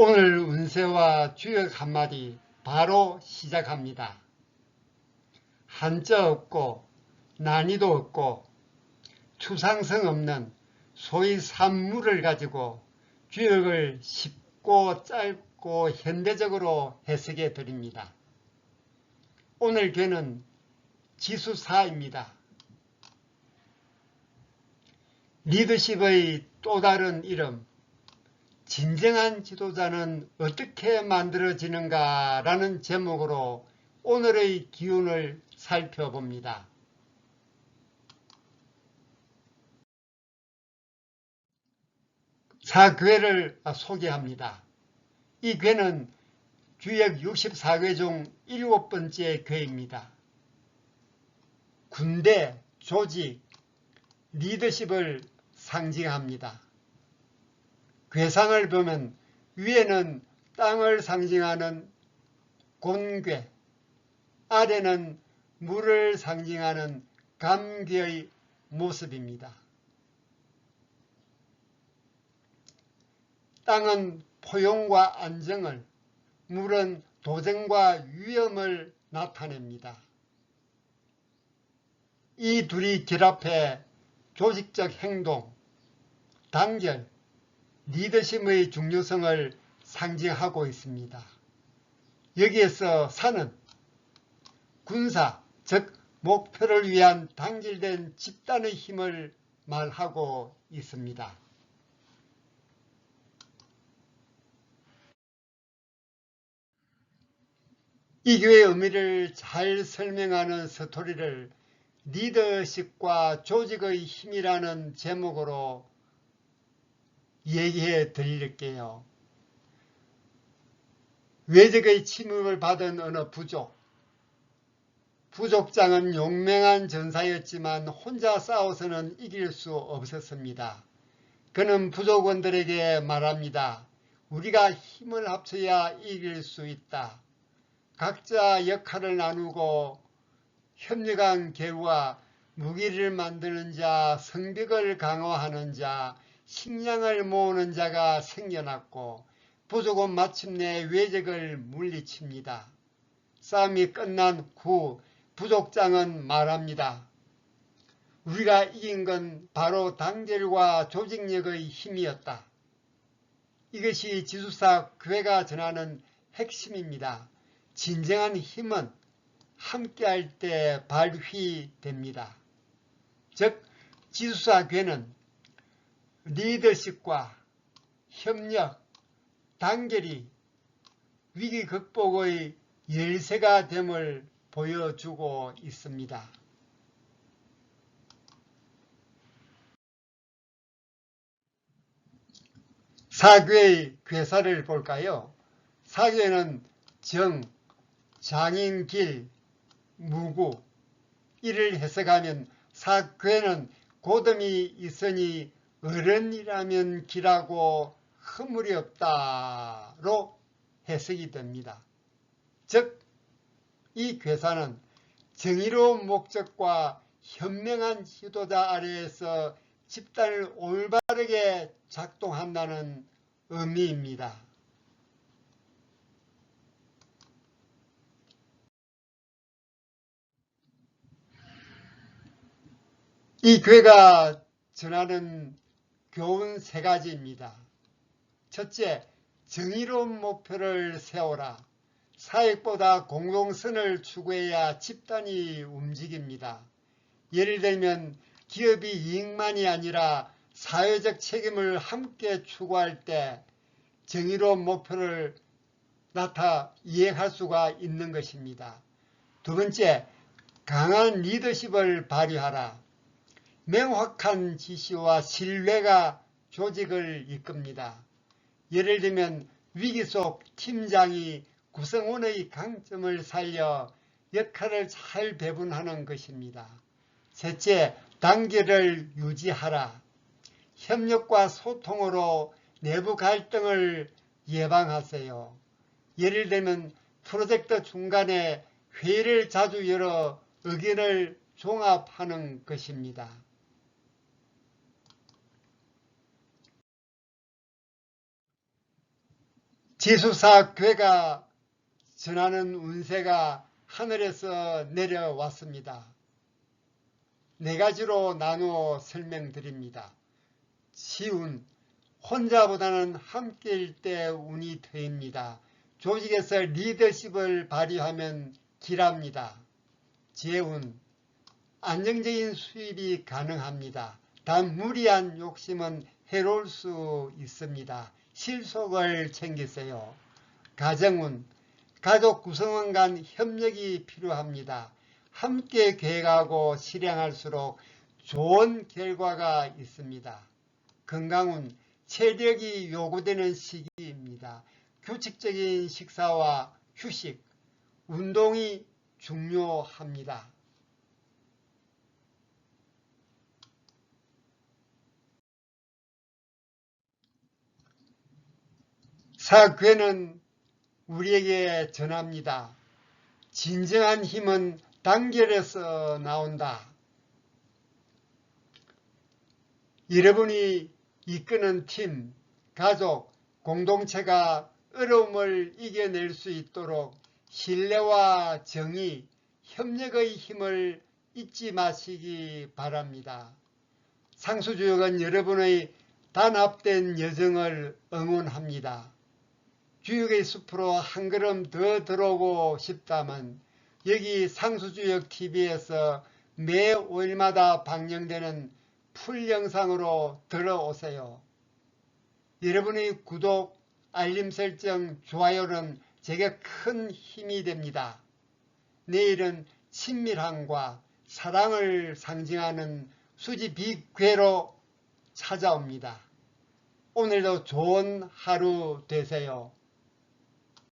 오늘 운세와 주역 한마디 바로 시작합니다. 한자 없고 난이도 없고 추상성 없는 소위 산물을 가지고 주역을 쉽고 짧고 현대적으로 해석해 드립니다. 오늘 괴는 지수사입니다. 리더십의 또 다른 이름 진정한 지도자는 어떻게 만들어지는가 라는 제목으로 오늘의 기운을 살펴봅니다. 사괴를 소개합니다. 이 괴는 주역 64괴 중 일곱 번째 괴입니다. 군대, 조직, 리더십을 상징합니다. 괴상을 보면 위에는 땅을 상징하는 곤괴, 아래는 물을 상징하는 감귀의 모습입니다. 땅은 포용과 안정을, 물은 도전과 위험을 나타냅니다. 이 둘이 결합해 조직적 행동, 단결, 리더십의 중요성을 상징하고 있습니다. 여기에서 산은 군사, 즉 목표를 위한 단결된 집단의 힘을 말하고 있습니다. 이 교의 의미를 잘 설명하는 스토리를 리더십과 조직의 힘이라는 제목으로 얘기해 드릴게요. 외적의 침입을 받은 어느 부족. 부족장은 용맹한 전사였지만 혼자 싸워서는 이길 수 없었습니다. 그는 부족원들에게 말합니다. 우리가 힘을 합쳐야 이길 수 있다. 각자 역할을 나누고 협력한 결과 무기를 만드는 자, 성벽을 강화하는 자, 식량을 모으는 자가 생겨났고 부족은 마침내 외적을 물리칩니다. 싸움이 끝난 후 부족장은 말합니다. 우리가 이긴 건 바로 단결과 조직력의 힘이었다. 이것이 지수사 교회가 전하는 핵심입니다. 진정한 힘은 함께할 때 발휘됩니다. 즉 지수사 교회는 리더십과 협력, 단결이 위기 극복의 열쇠가 됨을 보여주고 있습니다. 사교의 괴사를 볼까요? 사교는 정, 장인, 길, 무구 이를 해석하면 사교는 고듬이 있으니 어른이라면 길하고 허물이 없다로 해석이 됩니다. 즉, 이 괴사는 정의로운 목적과 현명한 지도자 아래에서 집단을 올바르게 작동한다는 의미입니다. 이 괴가 전하는 교훈 세 가지입니다. 첫째, 정의로운 목표를 세워라. 사익보다 공동선을 추구해야 집단이 움직입니다. 예를 들면 기업이 이익만이 아니라 사회적 책임을 함께 추구할 때 정의로운 목표를 나타 이행할 수가 있는 것입니다. 두 번째, 강한 리더십을 발휘하라. 명확한 지시와 신뢰가 조직을 이끕니다. 예를 들면 위기 속 팀장이 구성원의 강점을 살려 역할을 잘 배분하는 것입니다. 셋째, 단계를 유지하라. 협력과 소통으로 내부 갈등을 예방하세요. 예를 들면 프로젝트 중간에 회의를 자주 열어 의견을 종합하는 것입니다. 지수사 괴가 전하는 운세가 하늘에서 내려왔습니다. 네 가지로 나누어 설명드립니다. 시운, 혼자보다는 함께일 때 운이 트입니다. 조직에서 리더십을 발휘하면 길합니다. 재운, 안정적인 수입이 가능합니다. 단 무리한 욕심은 해로울 수 있습니다. 실속을 챙기세요. 가정운, 가족 구성원 간 협력이 필요합니다. 함께 계획하고 실행할수록 좋은 결과가 있습니다. 건강운, 체력이 요구되는 시기입니다. 규칙적인 식사와 휴식, 운동이 중요합니다. 사괴는 우리에게 전합니다. 진정한 힘은 단결에서 나온다. 여러분이 이끄는 팀, 가족, 공동체가 어려움을 이겨낼 수 있도록 신뢰와 정의, 협력의 힘을 잊지 마시기 바랍니다. 상수주역은 여러분의 단합된 여정을 응원합니다. 주역의 숲으로 한 걸음 더 들어오고 싶다면 여기 상수주역 TV에서 매 5일마다 방영되는 풀 영상으로 들어오세요. 여러분의 구독, 알림 설정, 좋아요는 제게 큰 힘이 됩니다. 내일은 친밀함과 사랑을 상징하는 수지 비괴로 찾아옵니다. 오늘도 좋은 하루 되세요.